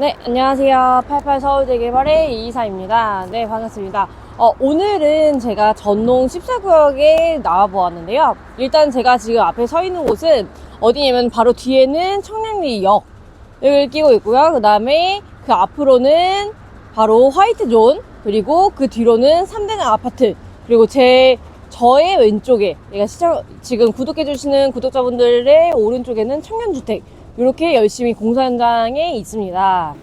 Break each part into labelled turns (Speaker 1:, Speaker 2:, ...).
Speaker 1: 네, 안녕하세요. 88 서울대 개발의 이이사입니다. 네, 반갑습니다. 어, 오늘은 제가 전농 14구역에 나와보았는데요. 일단 제가 지금 앞에 서 있는 곳은 어디냐면 바로 뒤에는 청량리역을 끼고 있고요. 그 다음에 그 앞으로는 바로 화이트 존, 그리고 그 뒤로는 3대장 아파트, 그리고 제 저의 왼쪽에 내가 시청 지금 구독해주시는 구독자분들의 오른쪽에는 청년주택 이렇게 열심히 공사 현장에 있습니다.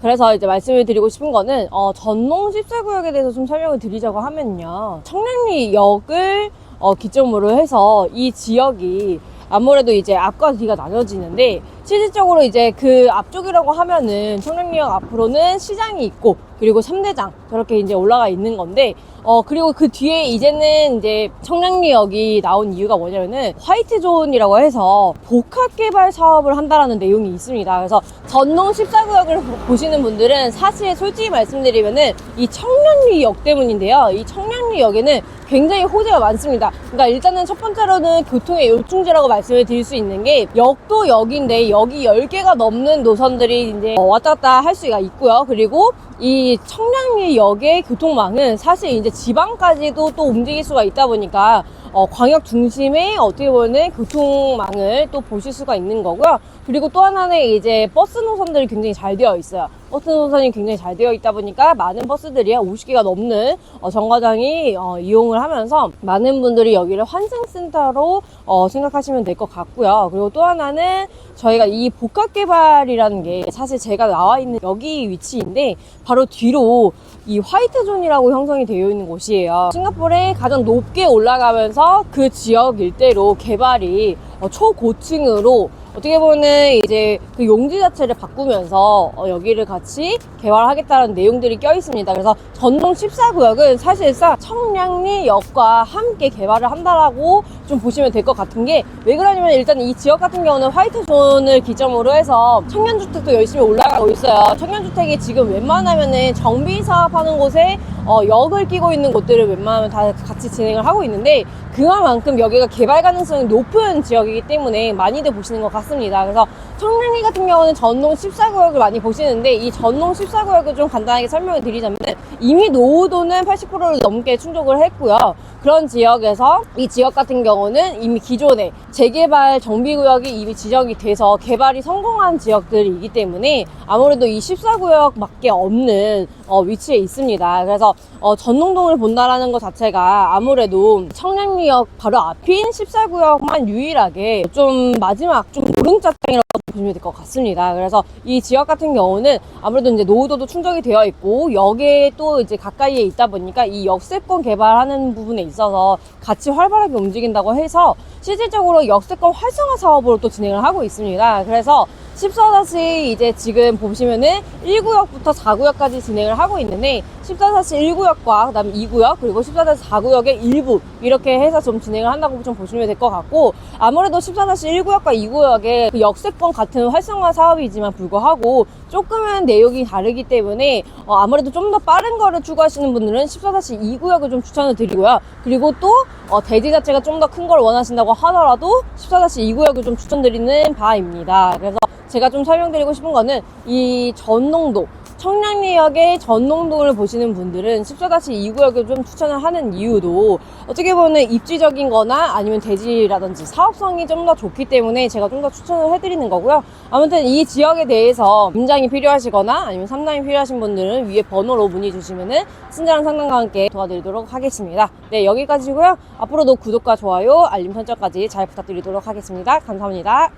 Speaker 1: 그래서 이제 말씀을 드리고 싶은 거는 어, 전농 14구역에 대해서 좀 설명을 드리자고 하면요. 청량리역을 어, 기점으로 해서 이 지역이 아무래도 이제 앞과 뒤가 나눠지는데 실질적으로 이제 그 앞쪽이라고 하면은 청량리역 앞으로는 시장이 있고 그리고 3대장 저렇게 이제 올라가 있는 건데 어 그리고 그 뒤에 이제는 이제 청량리역이 나온 이유가 뭐냐면은 화이트 존이라고 해서 복합 개발 사업을 한다라는 내용이 있습니다. 그래서 전농 14구역을 보시는 분들은 사실 솔직히 말씀드리면은 이 청량리역 때문인데요. 이 청량 리역에는 굉장히 호재가 많습니다. 그러니까 일단은 첫 번째로는 교통의 요충지라고 말씀을 드릴 수 있는 게 역도 역인데 여기 10개가 넘는 노선들이 이제 왔다 갔다 할 수가 있고요. 그리고 이 청량리 역의 교통망은 사실 이제 지방까지도 또 움직일 수가 있다 보니까 어, 광역 중심의 어떻게 보면 교통망을 또 보실 수가 있는 거고요. 그리고 또 하나는 이제 버스 노선들이 굉장히 잘 되어 있어요. 버스 노선이 굉장히 잘 되어 있다 보니까 많은 버스들이 한 50개가 넘는 어, 정거장이 어, 이용을 하면서 많은 분들이 여기를 환승센터로 어, 생각하시면 될 것 같고요. 그리고 또 하나는 저희가 이 복합 개발이라는 게 사실 제가 나와 있는 여기 위치인데 바로 뒤로 이 화이트존이라고 형성이 되어 있는 곳이에요. 싱가포르에 가장 높게 올라가면서 그 지역 일대로 개발이 어, 초고층으로 어떻게 보면 이제 그 용지 자체를 바꾸면서 어, 여기를 같이 개발하겠다는 내용들이 껴 있습니다. 그래서 전동 14구역은 사실상 청량리역과 함께 개발을 한다라고 좀 보시면 될 것 같은 게 왜 그러냐면 일단 이 지역 같은 경우는 화이트 존을 기점으로 해서 청년주택도 열심히 올라가고 있어요. 청년주택이 지금 웬만하면은 정비 사업하는 곳에 어, 역을 끼고 있는 곳들을 웬만하면 다 같이 진행을 하고 있는데 그만큼 여기가 개발 가능성이 높은 지역이기 때문에 많이들 보시는 것 같습니다. 그래서 청량리 같은 경우는 전농 14구역을 많이 보시는데 이 전농 14구역을 좀 간단하게 설명을 드리자면 이미 노후도는 80%를 넘게 충족을 했고요. 그런 지역에서 이 지역 같은 경우는 이미 기존에 재개발 정비구역이 이미 지정이 돼서 개발이 성공한 지역들이기 때문에 아무래도 이 14구역밖에 없는 어, 위치에 있습니다. 그래서 어, 전농동을 본다라는 것 자체가 아무래도 청량리역 바로 앞인 14구역만 유일하게 좀 마지막 좀 노른자 땅이라고 보시면 될 것 같습니다. 그래서 이 지역 같은 경우는 아무래도 이제 노후도도 충족이 되어 있고 역에 또 이제 가까이에 있다 보니까 이 역세권 개발하는 부분에 있어서 같이 활발하게 움직인다고 해서 실질적으로 역세권 활성화 사업으로 또 진행을 하고 있습니다. 그래서 14다시 이제 지금 보시면은 1구역부터 4구역까지 진행을 하고 있는데 14다시 1구역과 그 다음에 2구역 그리고 14다시 4구역의 일부 이렇게 해서 좀 진행을 한다고 좀 보시면 될 것 같고 아무래도 14다시 1구역과 2구역의 그 역세권 같은 활성화 사업이지만 불구하고 조금은 내용이 다르기 때문에 어, 아무래도 좀 더 빠른 거를 추구하시는 분들은 14다시 2구역을 좀 추천을 드리고요. 그리고 또 어, 대지 자체가 좀 더 큰 걸 원하신다고 하더라도 14다시 2구역을 좀 추천드리는 바입니다. 그래서 제가 좀 설명드리고 싶은 거는 이 전농도 청량리역의 전농동을 보시는 분들은 14-2구역을 좀 추천을 하는 이유도 어떻게 보면 입지적인 거나 아니면 대지라든지 사업성이 좀 더 좋기 때문에 제가 좀 더 추천을 해드리는 거고요. 아무튼 이 지역에 대해서 임장이 필요하시거나 아니면 상담이 필요하신 분들은 위에 번호로 문의 주시면은 친절한 상담과 함께 도와드리도록 하겠습니다. 네, 여기까지고요. 앞으로도 구독과 좋아요, 알림 설정까지 잘 부탁드리도록 하겠습니다. 감사합니다.